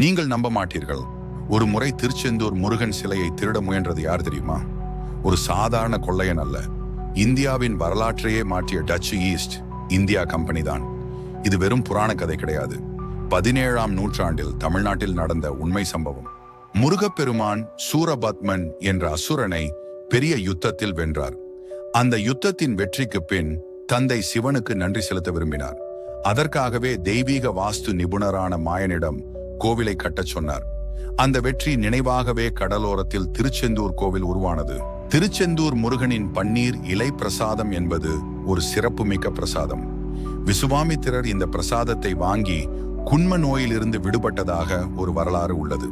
நீங்கள் நம்ப மாட்டீர்கள் ஒரு முறை திருச்செந்தூர் முருகன் சிலையை திருட முயன்றது யார் தெரியுமா? ஒரு சாதாரண கொள்ளையன் அல்ல. இந்தியாவின் வரலாற்றையே மாற்றிய டச்சு ஈஸ்ட் இந்தியா கம்பெனி தான். இது வெறும் புராண கதை கிடையாது. பதினேழாம் நூற்றாண்டில் தமிழ்நாட்டில் நடந்த உண்மை சம்பவம். முருகப்பெருமான் சூரபத்மன் என்ற அசுரனை பெரிய யுத்தத்தில் வென்றார். அந்த யுத்தத்தின் வெற்றிக்கு பின் தந்தை சிவனுக்கு நன்றி செலுத்த விரும்பினார். அதற்காகவே தெய்வீக வாஸ்து நிபுணரான மாயனிடம் கோவிலை கட்டச் சொன்னார். அந்த வெற்றி நினைவாகவே கடலோரத்தில் திருச்செந்தூர் கோவில் உருவானது. திருச்செந்தூர் முருகனின் பன்னீர் இலை பிரசாதம் என்பது ஒரு சிறப்புமிக்க பிரசாதம். விசுவாமித்திரர் இந்த பிரசாதத்தை வாங்கி குண்ம நோயிலிருந்து விடுபட்டதாக ஒரு வரலாறு உள்ளது.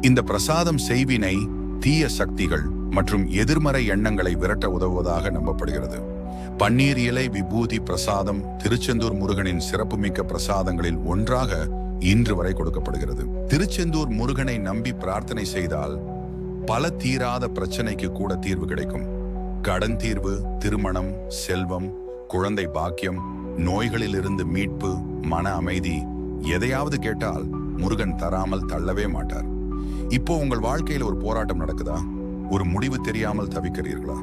இந்த பிரசாதம் செய்வினை தீய சக்திகள் மற்றும் எதிர்மறை எண்ணங்களை விரட்ட உதவுவதாக நம்பப்படுகிறது. பன்னீர் இலை விபூதி பிரசாதம் திருச்செந்தூர் முருகனின் சிறப்புமிக்க பிரசாதங்களில் ஒன்றாக இன்று வரை கொடுக்கப்படுகிறது. திருச்செந்தூர் முருகனை நம்பி பிரார்த்தனை செய்தால் பல தீராத பிரச்சனைக்கு கூட தீர்வு கிடைக்கும். கடன் தீர்வு திருமணம் செல்வம் குழந்தை பாக்கியம் நோய்களிலிருந்து மீட்பு மன அமைதி எதையாவது கேட்டால் முருகன் தராமல் தள்ளவே மாட்டார். இப்போ உங்கள் வாழ்க்கையில் ஒரு போராட்டம் நடக்குதா? ஒரு முடிவு தெரியாமல் தவிக்கிறீர்களா?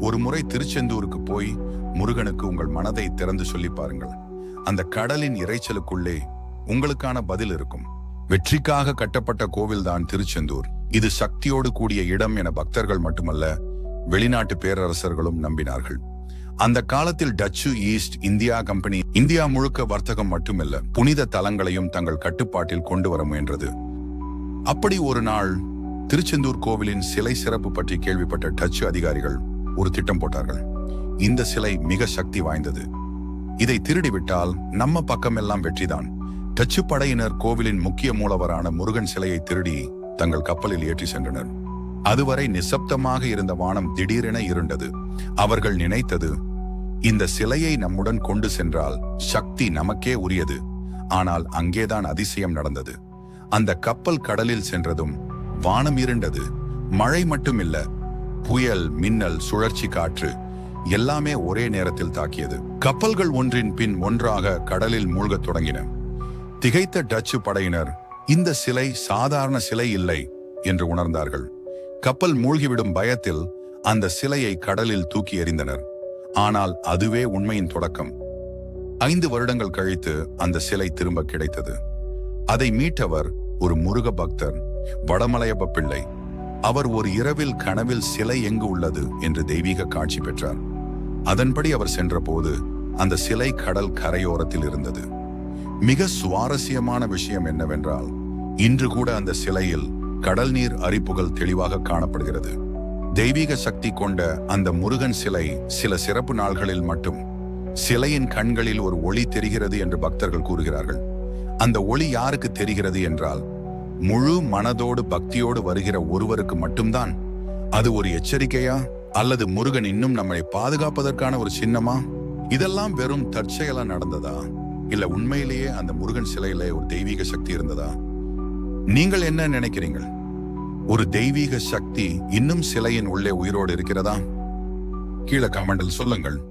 ஒரு முறை திருச்செந்தூருக்கு போய் முருகனுக்கு உங்கள் மனதை திறந்து சொல்லி பாருங்கள். அந்த கடலின் இரைச்சலுக்குள்ளே உங்களுக்கான பதில் இருக்கும். வெற்றிக்காக கட்டப்பட்ட கோவில்தான் திருச்செந்தூர். இது சக்தியோடு கூடிய இடம் என பக்தர்கள் மட்டுமல்ல வெளிநாட்டு பேரரசர்களும் நம்பினார்கள். அந்த காலத்தில் Dutch east India company India முழுக்க வர்த்தகம் மட்டுமல்ல புனித தலங்களையும் தங்கள் கட்டுப்பாட்டில் கொண்டு வர முயன்றது. அப்படி ஒரு நாள் திருச்செந்தூர் கோவிலின் சிலை சிறப்பு பற்றி கேள்விப்பட்ட டச்சு அதிகாரிகள் ஒரு திட்டம் போட்டார்கள். இந்த சிலை மிக சக்தி வாய்ந்தது. இதை திருடிவிட்டால் நம்ம பக்கமெல்லாம் வெற்றிதான். டச்சு படையினர் கோவிலின் முக்கிய மூலவரான முருகன் சிலையை திருடி தங்கள் கப்பலில் ஏற்றி சென்றனர். அதுவரை நிசப்தமாக இருந்த வானம் திடீரென இருண்டது. அவர்கள் நினைத்தது இந்த சிலையை நம்முடன் கொண்டு சென்றால் சக்தி நமக்கே உரியது. ஆனால் அங்கேதான் அதிசயம் நடந்தது. அந்த கப்பல் கடலில் சென்றதும் வானம் இருண்டது. மழை மட்டுமில்ல புயல் மின்னல் சுழற்சி காற்று எல்லாமே ஒரே நேரத்தில் தாக்கியது. கப்பல்கள் ஒன்றின் பின் ஒன்றாக கடலில் மூழ்கத் தொடங்கின. திகைத்த டச்சு படையினர் இந்த சிலை சாதாரண சிலை இல்லை என்று உணர்ந்தார்கள். கப்பல் மூழ்கிவிடும் பயத்தில் அந்த சிலையை கடலில் தூக்கி எறிந்தனர். ஆனால் அதுவே உண்மையின் தொடக்கம். ஐந்து வருடங்கள் கழித்து அந்த சிலை திரும்ப கிடைத்தது. அதை மீட்டவர் ஒரு முருக பக்தர் வடமலையப்ப பிள்ளை. அவர் ஒரு இரவில் கனவில் சிலை எங்கு உள்ளது என்று தெய்வீக காட்சி பெற்றார். அதன்படி அவர் சென்றபோது அந்த சிலை கடல் கரையோரத்தில் இருந்தது. மிக சுவாரஸ்யமான விஷயம் என்னவென்றால் இன்று கூட அந்த சிலையில் கடல் நீர் அரிப்புகள் தெளிவாக காணப்படுகிறது. தெய்வீக சக்தி கொண்ட அந்த முருகன் சிலை சில சிறப்பு நாள்களில் மட்டும் சிலையின் கண்களில் ஒரு ஒளி தெரிகிறது என்று பக்தர்கள் கூறுகிறார்கள். அந்த ஒளி யாருக்கு தெரிகிறது என்றால் முழு மனதோடு பக்தியோடு வருகிற ஒருவருக்கு மட்டும்தான். அது ஒரு எச்சரிக்கையா அல்லது முருகன் இன்னும் நம்மை பாதுகாப்பதற்கான ஒரு சின்னமா? இதெல்லாம் வெறும் தற்செயலா நடந்ததா? இல்ல உண்மையிலேயே அந்த முருகன் சிலையில ஒரு தெய்வீக சக்தி இருந்ததா? நீங்கள் என்ன நினைக்கிறீங்க ஒரு தெய்வீக சக்தி இன்னும் சிலையின் உள்ளே உயிரோடு இருக்கிறதா? கீழே கமெண்டில் சொல்லுங்கள்.